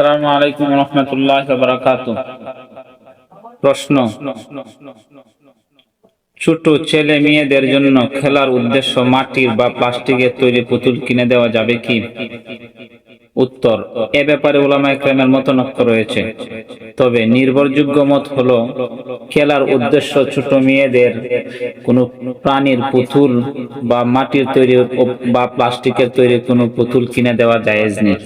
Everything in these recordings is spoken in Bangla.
সালামু আলাইকুম রহমতুল্লাহ বারাকাত প্রশ্ন, ছোট ছেলে মেয়েদের জন্য খেলার উদ্দেশ্য মাটির বা প্লাস্টিকের তৈরি পুতুল কিনে দেওয়া যাবে কি? উত্তর, এ ব্যাপারে ওলামা একরামের মতনক্য রয়েছে। তবে নির্ভরযোগ্য মত হলো, খেলার উদ্দেশ্য ছোট মেয়েদের কোনো প্রাণীর পুতুল বা মাটির তৈরি বা প্লাস্টিকের তৈরি কোনো পুতুল কিনে দেওয়া জায়েজ নেই।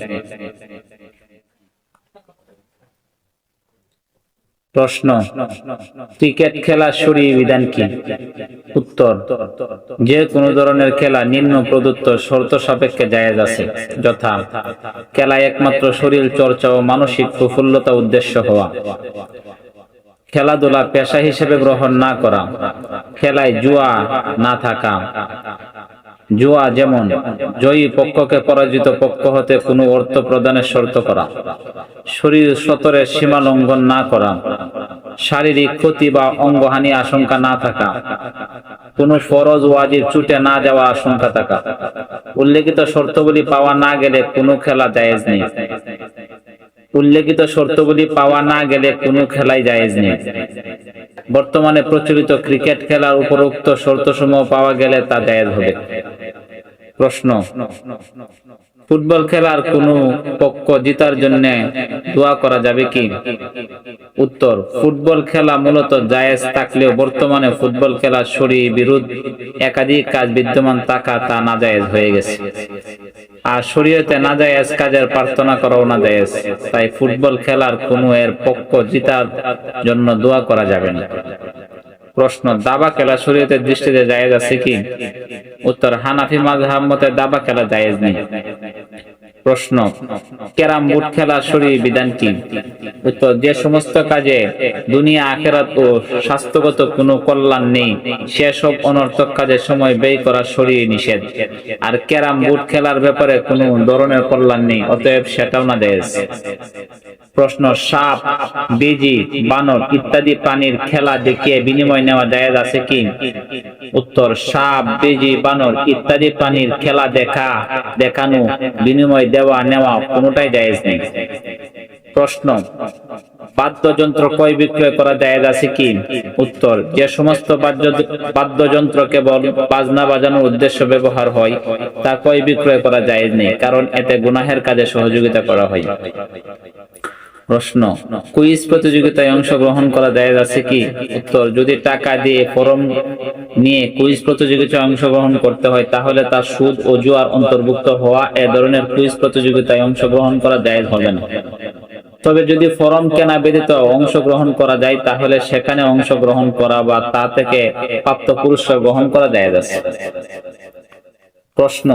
প্রশ্ন, ক্রিকেট খেলা সরিয়ে বিধান কি? উত্তর, যে কোনো ধরনের খেলা নিম্ন প্রদত্ত শর্ত সাপেক্ষে জায়েজ আছে, যথা খেলায় একমাত্র শরীর, চর্চা ও মানসিক প্রফুল্লতা উদ্দেশ্য হওয়া। খেলাধুলা পেশা হিসেবে গ্রহণ না করা, খেলায় জুয়া না থাকা জুয়া যেমন, জয়ী পক্ষকে পরাজিত পক্ষ হতে কোনো অর্থ প্রদানের শর্ত করা। শরীর সতরের সীমা লঙ্ঘন না করা। শারীরিক ক্ষতি বা অঙ্গহানি আশঙ্কা না থাকা। কোনো ফরজ ওয়াজিব ছুটে না যাওয়া আশঙ্কা থাকা। উল্লেখিত শর্তগুলি পাওয়া না গেলে কোনো খেলা জায়েজ নেই। উল্লেখিত শর্তগুলি পাওয়া না গেলে কোনো খেলাই জায়েজ নেই। বর্তমানে প্রচলিত ক্রিকেট খেলার উপরোক্ত শর্তসমূহ পাওয়া গেলে তা জায়েজ হবে। প্রশ্ন। ফুটবল খেলার কোন পক্ষ জিতার জন্য দোয়া করা যাবে কি? উত্তর, ফুটবল খেলা মূলত জায়েজ থাকলেও বর্তমানে ফুটবল খেলা শরী বিরুদ্ধ একাধিক কাজ বিদ্যমান থাকা তা না জায়েজ হয়ে গেছে। আর শরীয়তে নাজায়েজ কাজের প্রার্থনা করাও না জায়েজ তাই ফুটবল খেলার কোনো এর পক্ষ জিতার জন্য দোয়া করা যাবে না। প্রশ্ন, দাবা খেলা শরীয়তের দৃষ্টিতে জায়েজ আছে কি? উত্তর, হানাফি মাযহাব মতে দাবা খেলা জায়েজ নেই। প্রশ্ন ক্যারাম বোর্ড খেলা শরীর বিধান কি? উত্তর, যে সমস্ত কাজে দুনিয়া, আখেরাত ও স্বাস্থ্যগত কোনো কল্যাণ নেই, সেসব অনর্থক কাজে সময় ব্যয় করা শরীর নিষেধ। আর ক্যারাম বোর্ড খেলার ব্যাপারে কোনো ধরনের কল্যাণ নেই, অতএব সেটাও না দেশ প্রশ্ন, সাপ, বেজি, বানর ইত্যাদি প্রাণীর খেলা দেখিয়ে বিনিময় নেওয়া জায়েজ আছে কি? উত্তর, সাপ, বেজি, বানর ইত্যাদি প্রাণীর খেলা দেখা, দেখানো, বিনিময় দেওয়া, নেওয়া কোনোটাই জায়েজ নেই। প্রশ্ন, বাদ্যযন্ত্র ক্রয় বিক্রয় করা জায়েজ আছে কি? উত্তর, যে সমস্ত বাদ্য- বাদ্যযন্ত্র কেবল বাজনা বাজানোর উদ্দেশ্য ব্যবহার হয়, তা ক্রয় বিক্রয় করা জায়েজ নেই, কারণ এতে গুনাহের কাজে সহযোগিতা করা হয়। প্রশ্ন, কুইজ প্রতিযোগিতায় অংশগ্রহণ করা জায়েজ আছে কি? উত্তর, যদি টাকা দিয়ে ফরম নিয়ে কুইজ প্রতিযোগিতায় অংশগ্রহণ করতে হয়, তাহলে তার সুদ ও জুয়ার অন্তর্ভুক্ত হওয়া এ ধরনের কুইজ প্রতিযোগিতায় অংশগ্রহণ করা জায়েজ হবে না। তবে যদি ফরম কেনা ব্যতীত অংশগ্রহণ করা যায়, তাহলে সেখানে অংশগ্রহণ করা বা তা থেকে প্রাপ্ত পুরস্কার গ্রহণ করা জায়েজ আছে। প্রশ্ন